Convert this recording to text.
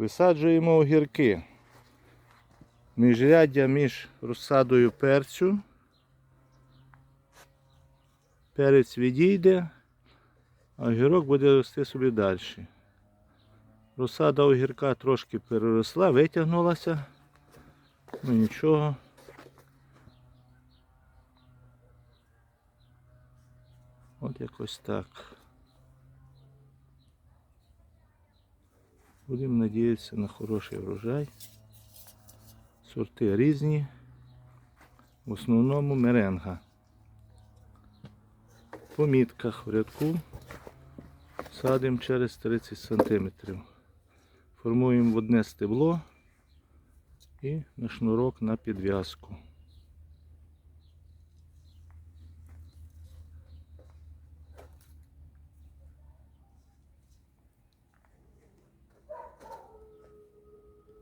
Висаджуємо огірки. Міжряддя між розсадою перцю. Перець відійде, а огірок буде рости собі далі. Розсада огірка трошки переросла, витягнулася. Ну нічого. От якось так. Будемо надіятися на хороший врожай. Сорти різні. В основному меренга. По мітках в рядку садимо через 30 см. Формуємо в одне стебло і на шнурок на підв'язку.